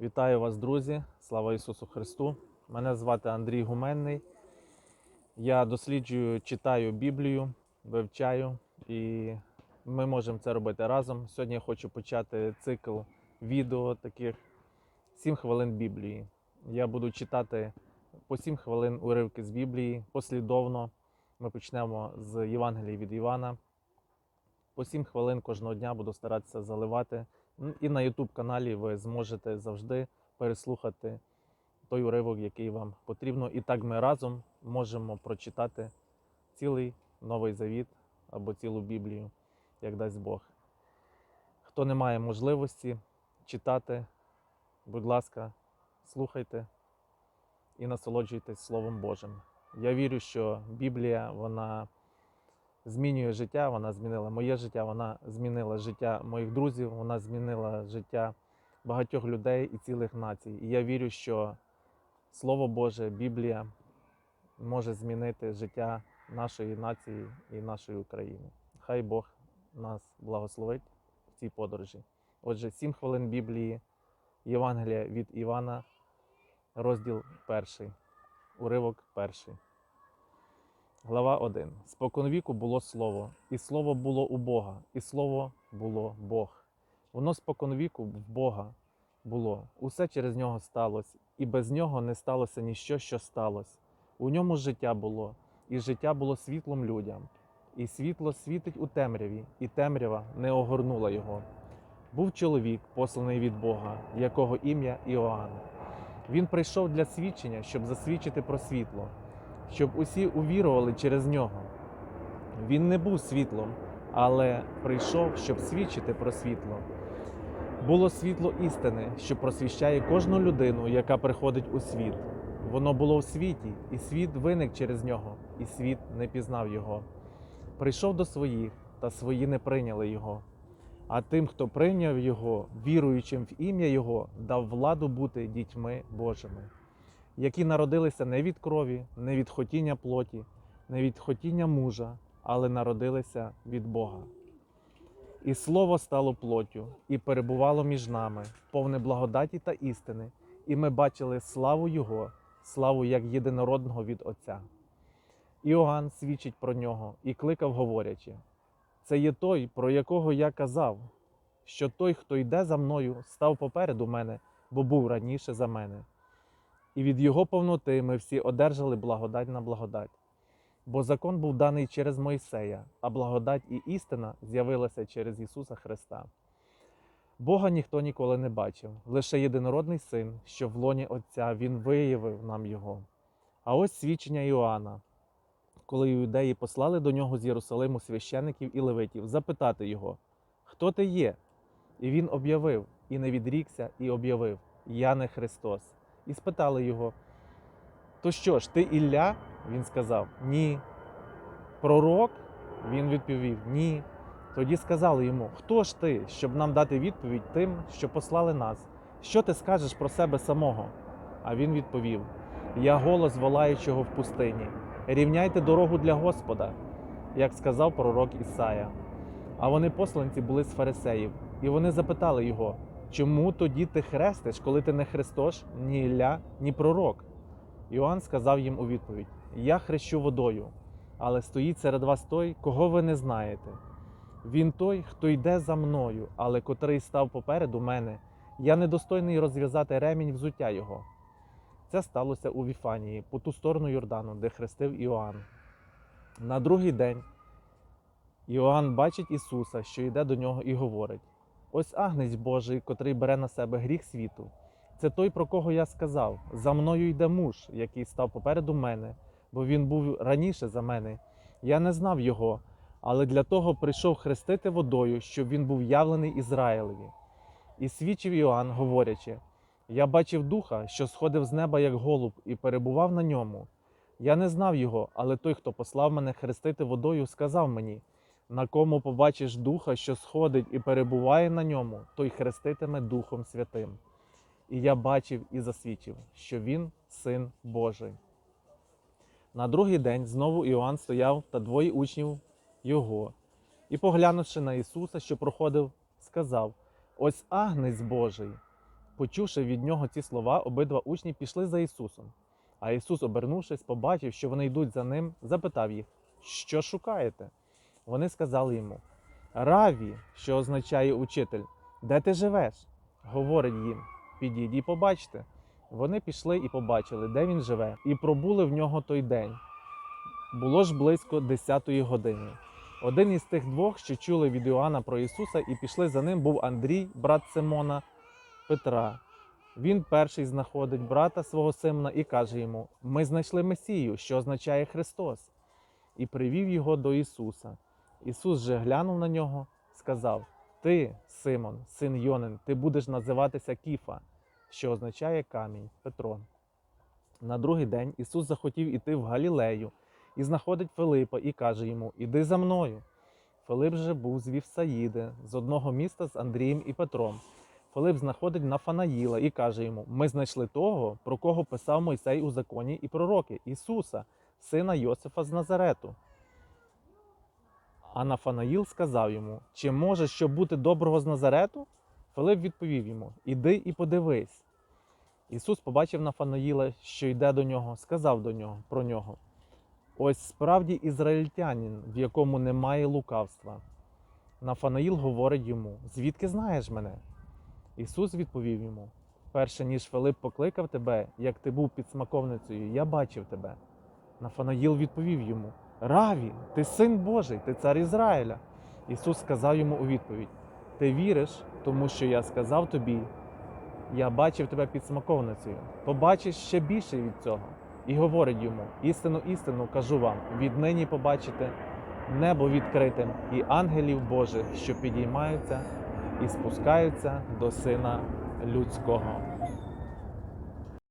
Вітаю вас, друзі! Слава Ісусу Христу! Мене звати Андрій Гуменний. Я досліджую, читаю Біблію, вивчаю, і ми можемо це робити разом. Сьогодні я хочу почати цикл відео таких 7 хвилин Біблії. Я буду читати по 7 хвилин уривки з Біблії послідовно. Ми почнемо з Євангелії від Івана. По 7 хвилин кожного дня буду старатися заливати. Ну, І на YouTube каналі ви зможете завжди переслухати той уривок, який вам потрібно. І так ми разом можемо прочитати цілий новий завіт або цілу Біблію, як дасть Бог. Хто не має можливості читати, будь ласка, слухайте і насолоджуйтесь Словом Божим. Я вірю, що Біблія вона змінює життя, вона змінила моє життя, вона змінила життя моїх друзів, вона змінила життя багатьох людей і цілих націй. І я вірю, що Слово Боже, Біблія може змінити життя нашої нації і нашої України. Хай Бог нас благословить в цій подорожі. Отже, 7 хвилин Біблії, Євангелія від Івана, розділ перший, уривок перший. Глава 1. Споконвіку було слово, і слово було у Бога, і слово було Бог. Воно споконвіку в Бога було. Усе через нього сталося, і без нього не сталося ніщо, що сталося. У ньому життя було, і життя було світлом людям. І світло світить у темряві, і темрява не огорнула його. Був чоловік, посланий від Бога, якого ім'я Іоанн. Він прийшов для свідчення, щоб засвідчити про світло щоб усі увірували через нього. Він не був світлом, але прийшов, щоб свідчити про світло. Було світло істини, що просвіщає кожну людину, яка приходить у світ. Воно було в світі, і світ виник через нього, і світ не пізнав його. Прийшов до своїх, та свої не прийняли його. А тим, хто прийняв його, віруючим в ім'я Його, дав владу бути дітьми Божими які народилися не від крові, не від хотіння плоті, не від хотіння мужа, але народилися від Бога. І слово стало плоттю, і перебувало між нами, повне благодаті та істини, і ми бачили славу Його, славу як єдинородного від Отця. Іоанн свідчить про нього і кликав, говорячи: це є той, про якого я казав, що той, хто йде за мною, став попереду мене, бо був раніше за мене і від Його повноти ми всі одержали благодать на благодать. Бо закон був даний через Мойсея, а благодать і істина з'явилася через Ісуса Христа. Бога ніхто ніколи не бачив, лише єдинородний син, що в лоні Отця Він виявив нам Його. А ось свідчення Іоанна, коли юдеї послали до нього з Єрусалиму священиків і левитів, запитати його, хто ти є? І він об'явив, і не відрікся, і об'явив: Я не Христос і спитали його: То що ж, ти Ілля? Він сказав Ні. Пророк? Він відповів Ні. Тоді сказали йому: Хто ж ти, щоб нам дати відповідь тим, що послали нас? Що ти скажеш про себе самого? А він відповів: Я голос волаючого в пустині. Рівняйте дорогу для Господа, як сказав пророк Ісая. А вони посланці були з фарисеїв, і вони запитали його. Чому тоді ти хрестиш, коли ти не Христос, ні Ілля, ні пророк? Іоанн сказав їм у відповідь: Я хрещу водою, але стоїть серед вас той, кого ви не знаєте. Він той, хто йде за мною, але котрий став попереду мене, я недостойний розв'язати ремінь взуття його. Це сталося у Віфанії, по ту сторону Йордану, де хрестив Іоанн. На другий день Іоанн бачить Ісуса, що йде до нього, і говорить. Ось агнець Божий, котрий бере на себе гріх світу. Це той, про кого я сказав: за мною йде муж, який став попереду мене, бо він був раніше за мене. Я не знав його, але для того прийшов хрестити водою, щоб він був явлений Ізраїлеві. І свідчив Іоанн, говорячи: Я бачив духа, що сходив з неба, як голуб, і перебував на ньому. Я не знав його, але той, хто послав мене хрестити водою, сказав мені на кому побачиш духа, що сходить і перебуває на ньому, той хреститиме Духом Святим. І я бачив і засвідчив, що він син Божий. На другий день знову Іоанн стояв та двоє учнів його, і, поглянувши на Ісуса, що проходив, сказав: Ось агнець Божий. Почувши від нього ці слова, обидва учні пішли за Ісусом. А Ісус, обернувшись, побачив, що вони йдуть за ним, запитав їх, що шукаєте? Вони сказали йому: Раві, що означає учитель, де ти живеш? Говорить їм: Підіть і побачте. Вони пішли і побачили, де він живе, і пробули в нього той день. Було ж близько десятої години. Один із тих двох, що чули від Іоанна про Ісуса і пішли за ним, був Андрій, брат Симона Петра. Він перший знаходить брата свого Симона і каже йому: Ми знайшли Месію, що означає Христос, і привів його до Ісуса. Ісус же глянув на нього, сказав: Ти, Симон, син Йонин, ти будеш називатися Кіфа, що означає камінь Петро. На другий день Ісус захотів іти в Галілею і знаходить Филипа і каже йому: Іди за мною. Филип же був з Вівсаїди, з одного міста з Андрієм і Петром. Филип знаходить Нафанаїла і каже йому: Ми знайшли того, про кого писав Мойсей у законі і пророки Ісуса, сина Йосифа з Назарету. А Нафанаїл сказав йому: Чи може що бути доброго з Назарету? Филип відповів йому: Іди і подивись. Ісус побачив Нафанаїла, що йде до нього, сказав до нього про нього: Ось справді ізраїльтянин, в якому немає лукавства. Нафанаїл говорить йому: Звідки знаєш мене? Ісус відповів йому: Перше ніж Филип покликав тебе, як ти був під смаковницею, я бачив тебе. Нафанаїл відповів йому: Раві, ти син Божий, ти цар Ізраїля. Ісус сказав йому у відповідь: Ти віриш, тому що я сказав тобі, я бачив тебе під смаковницею. Побачиш ще більше від цього. І говорить йому: істину, істину кажу вам, віднині побачите небо відкритим і ангелів Божих, що підіймаються і спускаються до Сина Людського.